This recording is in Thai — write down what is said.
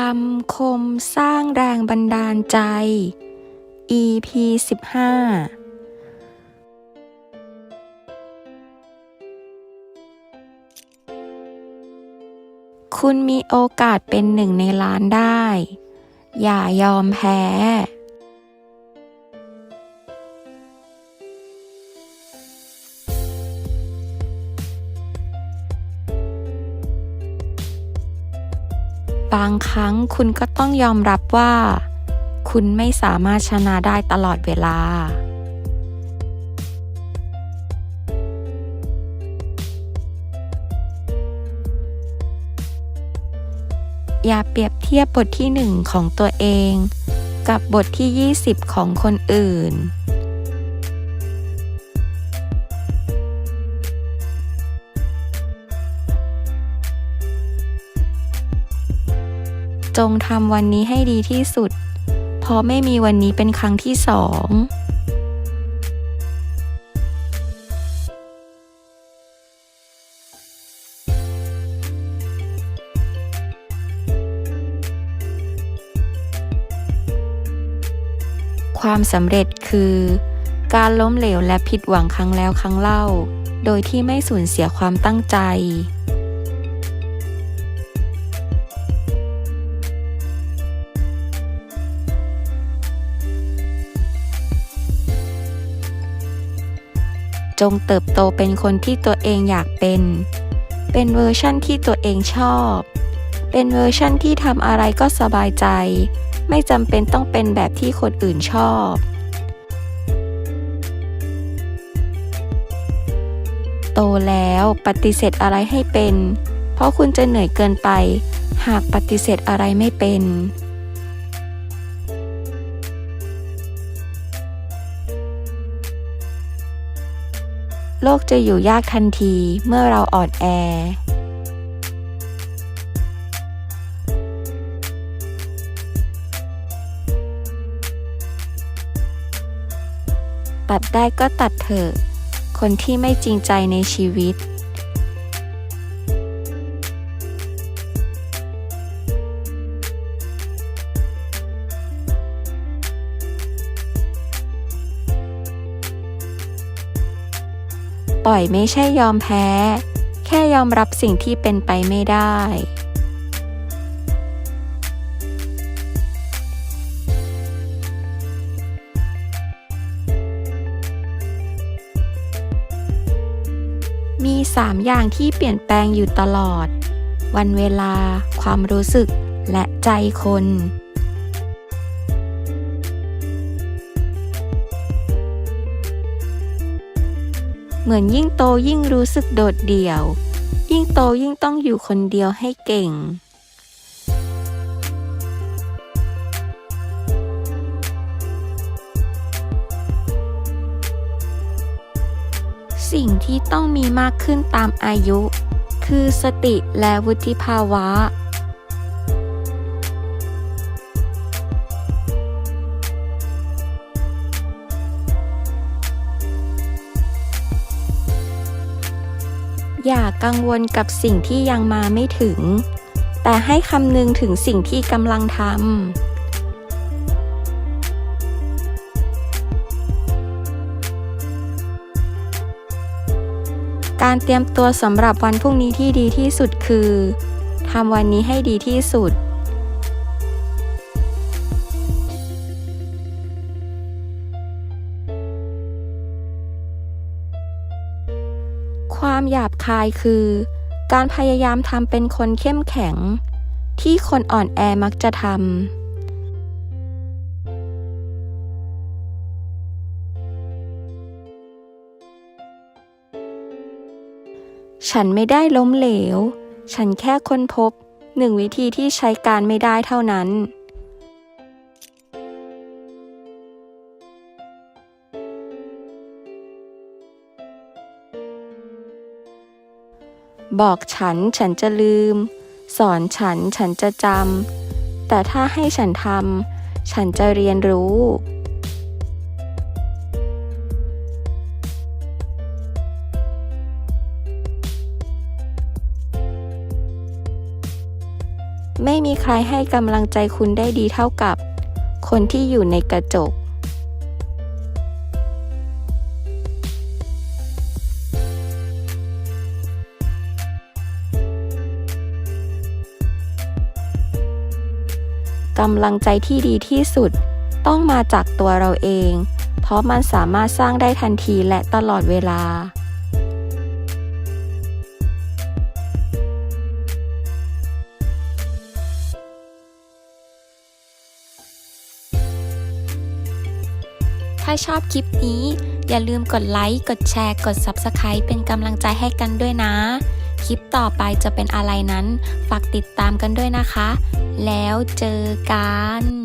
คำคมสร้างแรงบันดาลใจ EP 15คุณมีโอกาสเป็นหนึ่งในล้านได้ อย่ายอมแพ้ บางครั้งคุณก็ต้องยอมรับว่า คุณไม่สามารถชนะได้ตลอดเวลา อย่าเปรียบเทียบบทที่หนึ่งของตัวเอง กับบทที่ 20 ของคนอื่น จงทำวันนี้ให้ดีที่สุด เพราะไม่มีวันนี้เป็นครั้งที่สองความสำเร็จคือ การล้มเหลวและผิดหวังครั้งแล้วครั้งเล่า โดยที่ไม่สูญเสียความตั้งใจ จงเติบโตเป็นคนที่ตัวเองอยากเป็น เป็นเวอร์ชั่นที่ตัวเองชอบ เป็นเวอร์ชั่นที่ทำอะไรก็สบายใจ ไม่จำเป็นต้องเป็นแบบที่คนอื่นชอบ โตแล้วปฏิเสธอะไรให้เป็น เพราะคุณจะเหนื่อยเกินไป หากปฏิเสธอะไรไม่เป็น โลกจะอยู่ยากทันทีเมื่อเราอ่อนแอ ตัดได้ก็ตัดเถอะ คนที่ไม่จริงใจในชีวิต ล่อยไม่ใช่ยอมแพ้ แค่ยอมรับสิ่งที่เป็นไปไม่ได้ มีสามอย่างที่เปลี่ยนแปลงอยู่ตลอด วันเวลา ความรู้สึก และใจคน เหมือนยิ่งโตยิ่งรู้สึกโดดเดี่ยว ยิ่งโตยิ่งต้องอยู่คนเดียวให้เก่ง สิ่งที่ต้องมีมากขึ้นตามอายุ คือสติและวุฒิภาวะ อย่ากังวลกับสิ่งที่ยังมาไม่ถึง แต่ให้คำนึงถึงสิ่งที่กำลังทำการเตรียมตัวสำหรับวันพรุ่งนี้ที่ดีที่สุดคือทำวันนี้ให้ดีที่สุด ความหยาบคายคือ การพยายามทำเป็นคนเข้มแข็ง ที่คนอ่อนแอมักจะทำฉันไม่ได้ล้มเหลว ฉันแค่ค้นพบหนึ่งวิธีที่ใช้การไม่ได้เท่านั้น บอกฉันฉันจะลืม สอนฉันฉันจะจำ แต่ถ้าให้ฉันทำฉันจะเรียนรู้ ไม่มีใครให้กำลังใจคุณได้ดีเท่ากับ คนที่อยู่ในกระจก กำลังใจที่ดีที่สุด ต้องมาจากตัวเราเอง เพราะมันสามารถสร้างได้ทันทีและตลอดเวลา ถ้าชอบคลิปนี้ อย่าลืมกดไลค์ กดแชร์ กด Subscribe เป็นกำลังใจให้กันด้วยนะ คลิปต่อไปจะเป็นอะไรนั้น ฝากติดตามกันด้วยนะคะ แล้วเจอกัน